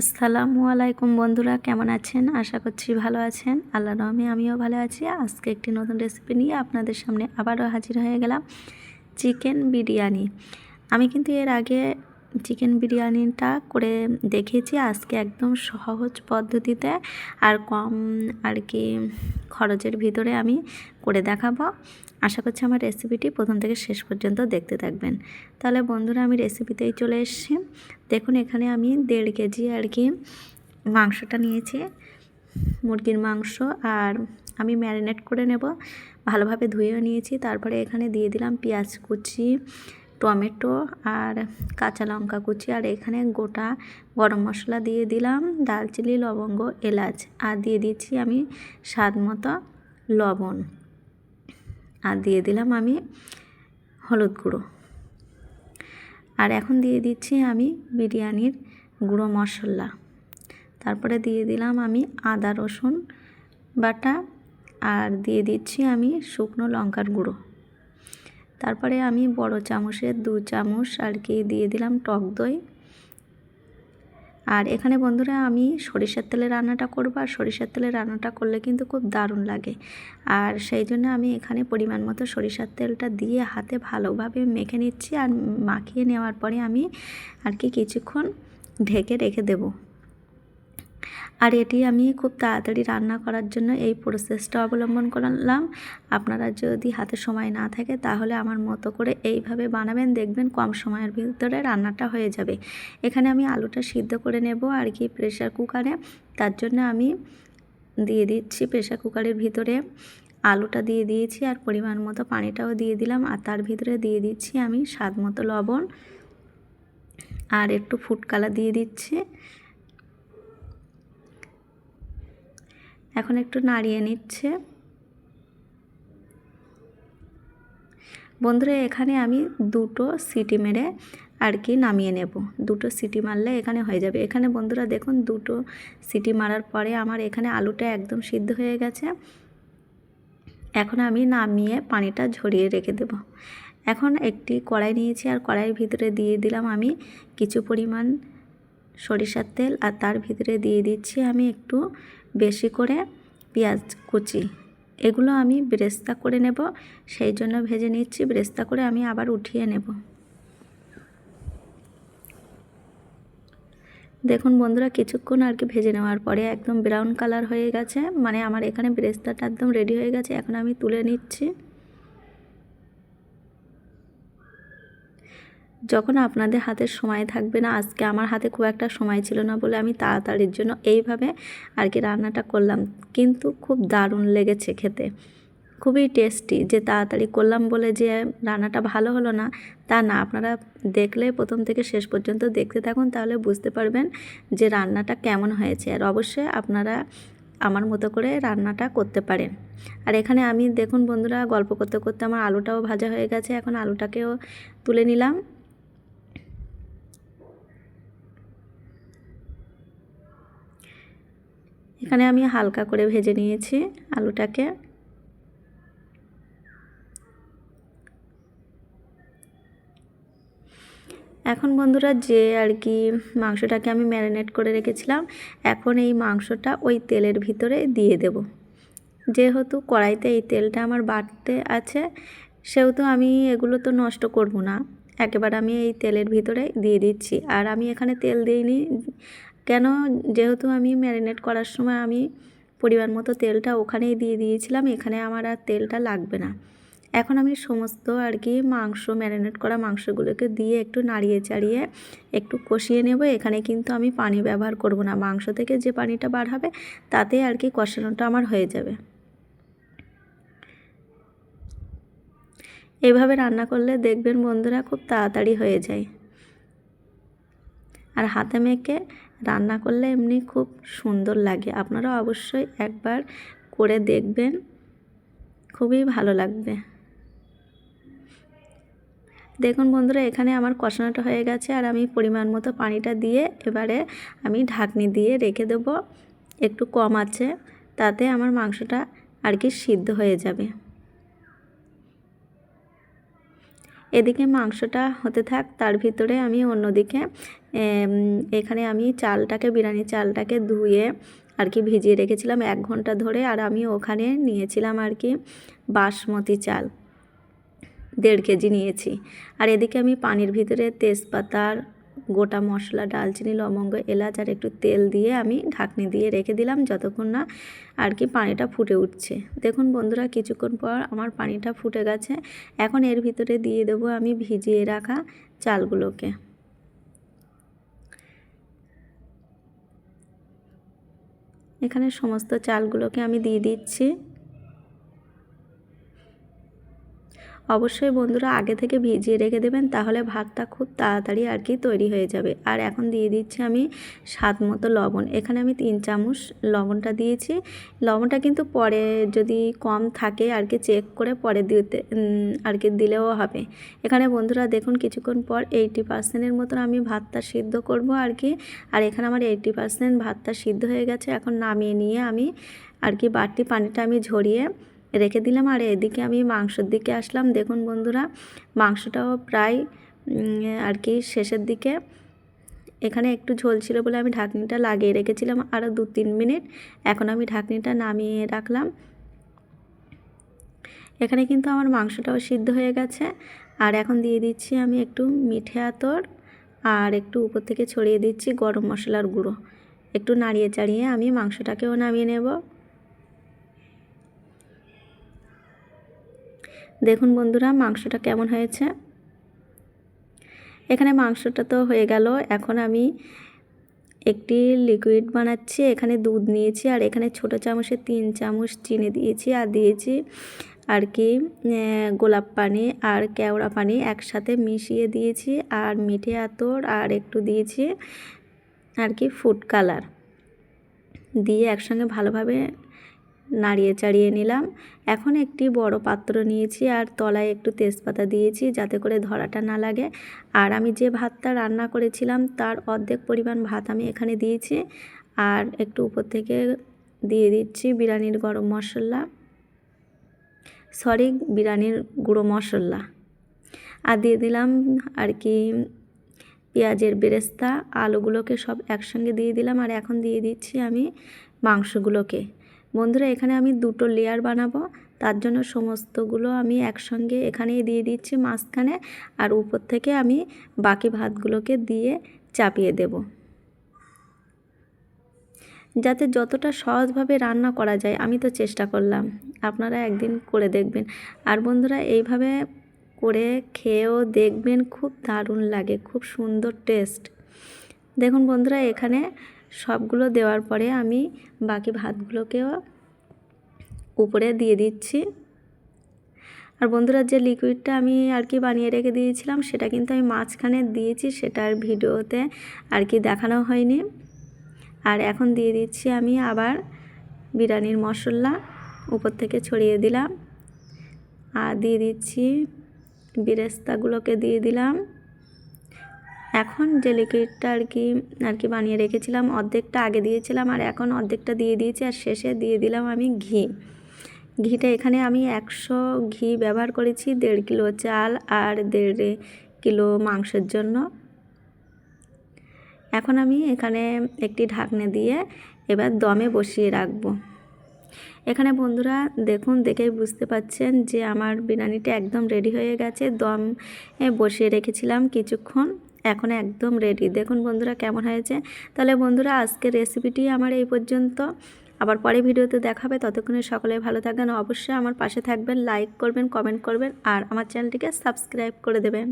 আসসালামু আলাইকুম বন্ধুরা, কেমন আছেন? আশা করছি ভালো আছেন। আল্লাহ রহমে আমিও ভালো আছি। আজকে একটি নতুন রেসিপি নিয়ে আপনাদের সামনে আবারও হাজির হয়ে গেলাম, চিকেন বিরিয়ানি। আমি কিন্তু এর আগে চিকেন বিরিয়ানিটা করে দেখেছি, আজকে একদম সহজ পদ্ধতিতে আর কম আর কি খরচের ভিতরে আমি করে দেখাবো। আশা করছি আমার রেসিপিটি প্রথম থেকে শেষ পর্যন্ত দেখতে থাকবেন। তাহলে বন্ধুরা, আমি রেসিপিতেই চলে এসেছি। দেখুন, এখানে আমি দেড় কেজি আর কি মাংসটা নিয়েছি, মুরগির মাংস, আর আমি ম্যারিনেট করে নেব। ভালোভাবে ধুয়েও নিয়েছি, তারপরে এখানে দিয়ে দিলাম পেঁয়াজ কুচি টমেটো আর কাঁচা লঙ্কা কুচি আর এখানে গোটা গরম মশলা দিয়ে দিলাম দালচিনি লবঙ্গ, এলাচ আর দিয়ে দিচ্ছি আমি স্বাদ মতো লবণ। আর দিয়ে দিলাম আমি হলুদ গুঁড়ো। আর এখন দিয়ে দিচ্ছি আমি বিরিয়ানির গুঁড়ো মশলা। তারপরে দিয়ে দিলাম আমি আদা রসুন বাটা আর দিয়ে দিচ্ছি আমি শুকনো লঙ্কার গুঁড়ো। তারপরে আমি বড় চামচের দু চামচ আর কি দিয়ে দিলাম টক দই। আর এখানে বন্ধুরা আমি সরিষার তেলে রান্নাটা করব, আর সরিষার তেলে রান্নাটা করলে কিন্তু খুব দারুণ লাগে। আর সেই জন্য আমি এখানে পরিমাণ মতো সরিষার তেলটা দিয়ে হাতে ভালোভাবে মেখে নিচ্ছি, আর মাখিয়ে নেওয়ার পরে আমি আর কি কিছুক্ষণ ঢেকে রেখে দেবো। আর এটি আমি খুব তাড়াতাড়ি রান্না করার জন্য এই প্রসেসটা অবলম্বন করলাম। আপনারা যদি হাতে সময় না থাকে, তাহলে আমার মতো করে এইভাবে বানাবেন, দেখবেন কম সময়ের ভিতরে রান্নাটা হয়ে যাবে। এখানে আমি আলুটা সিদ্ধ করে নেব আর কি প্রেশার কুকারে তার জন্য আমি দিয়ে দিচ্ছি প্রেশার কুকারের ভিতরে আলুটা দিয়ে দিয়েছি আর পরিমাণ মতো পানিটাও দিয়ে দিলাম। আর তার ভিতরে দিয়ে দিচ্ছি আমি স্বাদ মতো লবণ। আর একটু ফুড দিয়ে দিচ্ছি। এখন একটু নাড়িয়ে নিচ্ছে। বন্ধুরা, এখানে আমি দুটো সিটি মেরে আর কি নামিয়ে নেব। দুটো সিটি মারলে এখানে হয়ে যাবে। এখানে বন্ধুরা দেখুন, দুটো সিটি মারার পরে আমার এখানে আলুটা একদম সিদ্ধ হয়ে গেছে। এখন আমি নামিয়ে পানিটা ঝরিয়ে রেখে দেব। এখন একটি কড়াই নিয়েছি আর কড়াইয়ের ভিতরে দিয়ে দিলাম আমি কিছু পরিমাণ সরিষার তেল আর তার ভিতরে দিয়ে দিচ্ছি আমি একটু বেশি করে পেঁয়াজ কুচি। এগুলো আমি ব্রেস্তা করে নেব, সেই জন্য ভেজে নিচ্ছি, ব্রেস্তা করে আমি আবার উঠিয়ে নেব। দেখুন বন্ধুরা, কিছুক্ষণ আর কি ভেজে নেওয়ার পরে একদম ব্রাউন কালার হয়ে গেছে মানে আমার এখানে ব্রেস্তাটা একদম রেডি হয়ে গেছে, এখন আমি তুলে নিচ্ছি। যখন আপনাদের হাতে সময় থাকবে না, আজকে আমার হাতে খুব একটা সময় ছিল না বলে আমি তাড়াতাড়ির জন্য এইভাবে আর কি রান্নাটা করলাম। কিন্তু খুব দারুণ লেগেছে খেতে। খুবই টেস্টি যে তাড়াতাড়ি করলাম বলে যে রান্নাটা ভালো হলো না, তা না। আপনারা দেখলে প্রথম থেকে শেষ পর্যন্ত দেখতে থাকুন, তাহলে বুঝতে পারবেন যে রান্নাটা কেমন হয়েছে। আর অবশ্যই আপনারা আমার মতো করে রান্নাটা করতে পারেন। আর এখানে আমি দেখুন বন্ধুরা, গল্প করতে করতে আমার আলুটাও ভাজা হয়ে গেছে। এখন আলুটাকেও তুলে নিলাম। এখানে আমি হালকা করে ভেজে নিয়েছি আলুটাকে। এখন বন্ধুরা যে আর কি মাংসটাকে আমি ম্যারিনেট করে রেখেছিলাম, এখন এই মাংসটা ওই তেলের ভিতরে দিয়ে দেব। যেহেতু কড়াইতে এই তেলটা আমার বাড়তে আছে, সেহেতু আমি এগুলো তো নষ্ট করব না। একেবারে আমি এই তেলের ভিতরে দিয়ে দিচ্ছি। আর আমি এখানে তেল দিইনি কেন? যেহেতু আমি ম্যারিনেট করার সময় আমি পরিমাণ মতো তেলটা ওখানেই দিয়ে দিয়েছিলাম, এখানে আমার আর তেলটা লাগবে না। এখন আমি সমস্ত আর কি মাংস ম্যারিনেট করা মাংসগুলোকে দিয়ে একটু নাড়িয়ে চাড়িয়ে একটু কষিয়ে নেব। এখানে কিন্তু আমি পানি ব্যবহার করব না। মাংস থেকে যে পানিটা বার হবে, তাতে আর কি কষানোটা আমার হয়ে যাবে। এভাবে রান্না করলে দেখবেন বন্ধুরা খুব তাড়াতাড়ি হয়ে যায়। আর হাতে মেখে রান্না করলে এমনি খুব সুন্দর লাগে। আপনারা অবশ্যই একবার করে দেখবেন। খুবই ভালো লাগবে। দেখুন বন্ধুরা, এখানে আমার কষানোটা হয়ে গেছে আর আমি পরিমাণ মতো পানিটা দিয়ে এবারে আমি ঢাকনি দিয়ে রেখে দেবো। একটু কম আছে, তাতে আমার মাংসটা আর কি সিদ্ধ হয়ে যাবে। এদিকে মাংসটা হতে থাক, তার ভিতরে আমি অন্যদিকে এখানে আমি চালটাকে, বিরিয়ানি চালটাকে ধুয়ে আর কি ভিজিয়ে রেখেছিলাম এক ঘণ্টা ধরে আর আমি ওখানে নিয়েছিলাম আর কি বাসমতি চাল, দেড় কেজি নিয়েছি। আর এদিকে আমি পানির ভিতরে তেজপাতার গোটা মশলা, ডালচিনি, লবঙ্গ, এলাচ আর একটু তেল দিয়ে আমি ঢাকনি দিয়ে রেখে দিলাম যতক্ষণ না আর কি পানিটা ফুটে উঠছে। দেখুন বন্ধুরা, কিছুক্ষণ পর আমার পানিটা ফুটে গেছে। এখন এর ভিতরে দিয়ে দেবো আমি ভিজিয়ে রাখা চালগুলোকে। এখানে সমস্ত চালগুলোকে আমি দিয়ে দিচ্ছি। অবশ্যই বন্ধুরা আগে থেকে ভিজিয়ে রেখে দেবেন, তাহলে ভাতটা খুব তাড়াতাড়ি আর কি তৈরি হয়ে যাবে। আর এখন দিয়ে দিচ্ছি আমি স্বাদ মতো লবণ। এখানে আমি তিন চামচ লবণটা দিয়েছি। লবণটা কিন্তু পরে যদি কম থাকে আর কি চেক করে পরে দিতে আর কি দিলেও হবে। এখানে বন্ধুরা দেখুন কিছুক্ষণ পর এইটি পার্সেন্টের মতন আমি ভাতটা সিদ্ধ করব আর কি। আর এখানে আমার এইটি পার্সেন্ট ভাতটা সিদ্ধ হয়ে গেছে। এখন নামিয়ে নিয়ে আমি আর কি বাড়তি পানিটা আমি ঝরিয়ে রেখে দিলাম। আর এদিকে আমি মাংসর দিকে আসলাম। দেখুন বন্ধুরা, মাংসটাও প্রায় আর কি শেষের দিকে। এখানে একটু ঝোল ছিল বলে আমি ঢাকনিটা লাগিয়ে রেখেছিলাম আরও দু তিন মিনিট। এখন আমি ঢাকনিটা নামিয়ে রাখলাম। এখানে কিন্তু আমার মাংসটাও সিদ্ধ হয়ে গেছে। আর এখন দিয়ে দিচ্ছি আমি একটু মিঠে আতর আর একটু উপর থেকে ছড়িয়ে দিচ্ছি গরম মশলার গুঁড়ো। একটু নাড়িয়ে চাড়িয়ে আমি মাংসটাকেও নামিয়ে নেব। দেখুন বন্ধুরা, মাংসটা কেমন হয়েছে? এখানে মাংসটা তো হয়ে গেল। এখন আমি একটি লিকুইড বানাচ্ছি। এখানে দুধ নিয়েছি আর এখানে ছোট চামচে তিন চামচ চিনি দিয়েছি আর দিয়েছি আর কি গোলাপ পানি আর কেওড়া পানি একসাথে মিশিয়ে দিয়েছি আর মিঠে আতর আর একটু দিয়েছি আর কি ফুড কালার দিয়ে একসঙ্গে ভালোভাবে নাড়িয়ে চাড়িয়ে নিলাম। এখন একটি বড় পাত্র নিয়েছি আর তলায় একটু তেজপাতা দিয়েছি যাতে করে ধরাটা না লাগে। আর আমি যে ভাতটা রান্না করেছিলাম তার অর্ধেক পরিমাণ ভাত আমি এখানে দিয়েছি। আর একটু উপর থেকে দিয়ে দিচ্ছি বিরিয়ানির গরম মশলা। সরি, বিরিয়ানির গুঁড়ো মশলা। আর দিয়ে দিলাম আর কি পেঁয়াজের বেরেস্তা। আলুগুলোকে সব একসঙ্গে দিয়ে দিলাম আর এখন দিয়ে দিচ্ছি আমি মাংসগুলোকে। বন্ধুরা, এখানে আমি দুটো লেয়ার বানাবো। তার জন্য সমস্তগুলো আমি একসঙ্গে এখানেই দিয়ে দিচ্ছি মাঝখানে আর উপর থেকে আমি বাকি ভাতগুলোকে দিয়ে চাপিয়ে দেব। যাতে যতটা সহজভাবে রান্না করা যায়, আমি তো চেষ্টা করলাম। আপনারা একদিন করে দেখবেন। আর বন্ধুরা, এইভাবে করে খেয়েও দেখবেন খুব দারুণ লাগে, খুব সুন্দর টেস্ট দেখুন বন্ধুরা, এখানে সবগুলো দেওয়ার পরে আমি বাকি ভাতগুলোকেও উপরে দিয়ে দিচ্ছি। আর বন্ধুরা, যে লিকুইডটা আমি আর কি বানিয়ে রেখে দিয়েছিলাম, সেটা কিন্তু আমি মাঝখানে দিয়েছি সেটার ভিডিওতে আর কি দেখানো হয়নি। আর এখন দিয়ে দিচ্ছি আমি আবার বিরিয়ানির মশলা উপর থেকে ছড়িয়ে দিলাম। আর দিয়ে দিচ্ছি বিরেস্তাগুলোকে দিয়ে দিলাম। এখন যে লিকুইডটা আর কি আর কি বানিয়ে রেখেছিলাম, অর্ধেকটা আগে দিয়েছিলাম আর এখন অর্ধেকটা দিয়ে দিয়েছি আর শেষে দিয়ে দিলাম আমি ঘি। ঘিটা এখানে আমি একশো ঘি ব্যবহার করেছি, দেড় কিলো চাল আর দেড় কিলো মাংসের জন্য। এখন আমি এখানে একটি ঢাকনা দিয়ে এবার দমে বসিয়ে রাখব। এখানে বন্ধুরা দেখুন দেখেই বুঝতে পাচ্ছেন যে আমার বিরিয়ানিটা একদম রেডি হয়ে গেছে। দম বসিয়ে রেখেছিলাম কিছুক্ষণ। এখন একদম রেডি দেখুন বন্ধুরা কেমন হয়েছে। তাহলে বন্ধুরা আজকের রেসিপিটি আমার এই পর্যন্ত। আবার পরে ভিডিওতে দেখাবে। ততক্ষণে সকলে ভালো থাকবেন। অবশ্যই আমার পাশে থাকবেন লাইক করবেন কমেন্ট করবেন, আর আমার চ্যানেলটিকে সাবস্ক্রাইব করে দেবেন।